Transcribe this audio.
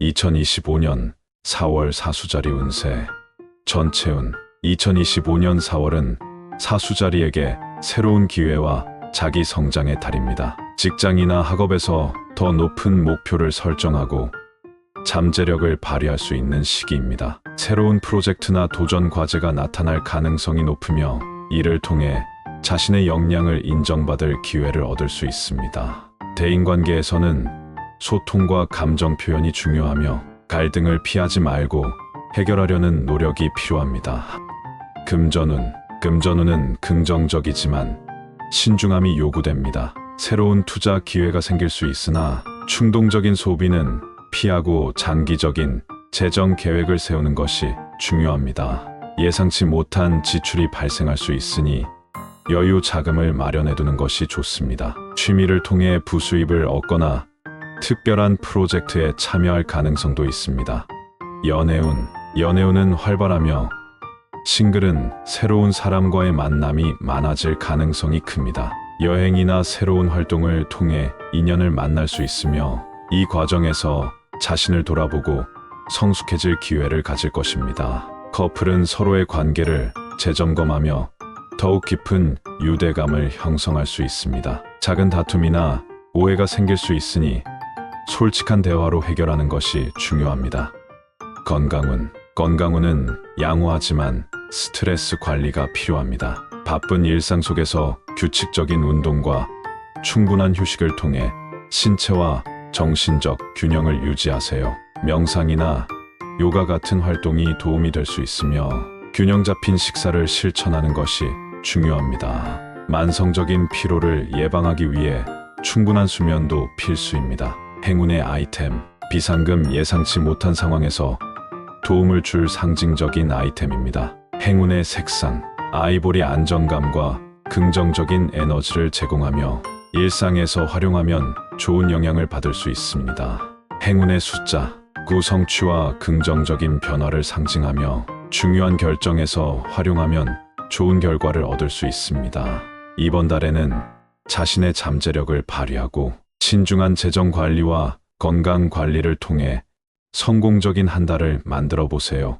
2025년 4월 사수자리 운세 전체운 2025년 4월은 사수자리에게 새로운 기회와 자기 성장의 달입니다. 직장이나 학업에서 더 높은 목표를 설정하고 잠재력을 발휘할 수 있는 시기입니다. 새로운 프로젝트나 도전 과제가 나타날 가능성이 높으며 이를 통해 자신의 역량을 인정받을 기회를 얻을 수 있습니다. 대인관계에서는 소통과 감정 표현이 중요하며 갈등을 피하지 말고 해결하려는 노력이 필요합니다. 금전운, 금전운은 긍정적이지만 신중함이 요구됩니다. 새로운 투자 기회가 생길 수 있으나 충동적인 소비는 피하고 장기적인 재정 계획을 세우는 것이 중요합니다. 예상치 못한 지출이 발생할 수 있으니 여유 자금을 마련해 두는 것이 좋습니다. 취미를 통해 부수입을 얻거나 특별한 프로젝트에 참여할 가능성도 있습니다. 연애운, 연애운은 활발하며 싱글은 새로운 사람과의 만남이 많아질 가능성이 큽니다. 여행이나 새로운 활동을 통해 인연을 만날 수 있으며 이 과정에서 자신을 돌아보고 성숙해질 기회를 가질 것입니다. 커플은 서로의 관계를 재점검하며 더욱 깊은 유대감을 형성할 수 있습니다. 작은 다툼이나 오해가 생길 수 있으니 솔직한 대화로 해결하는 것이 중요합니다. 건강운, 건강운은 양호하지만 스트레스 관리가 필요합니다. 바쁜 일상 속에서 규칙적인 운동과 충분한 휴식을 통해 신체와 정신적 균형을 유지하세요. 명상이나 요가 같은 활동이 도움이 될 수 있으며 균형 잡힌 식사를 실천하는 것이 중요합니다. 만성적인 피로를 예방하기 위해 충분한 수면도 필수입니다. 행운의 아이템, 비상금 예상치 못한 상황에서 도움을 줄 상징적인 아이템입니다. 행운의 색상, 아이보리 안정감과 긍정적인 에너지를 제공하며 일상에서 활용하면 좋은 영향을 받을 수 있습니다. 행운의 숫자, 구성취와 긍정적인 변화를 상징하며 중요한 결정에서 활용하면 좋은 결과를 얻을 수 있습니다. 이번 달에는 자신의 잠재력을 발휘하고 신중한 재정 관리와 건강 관리를 통해 성공적인 한 달을 만들어 보세요.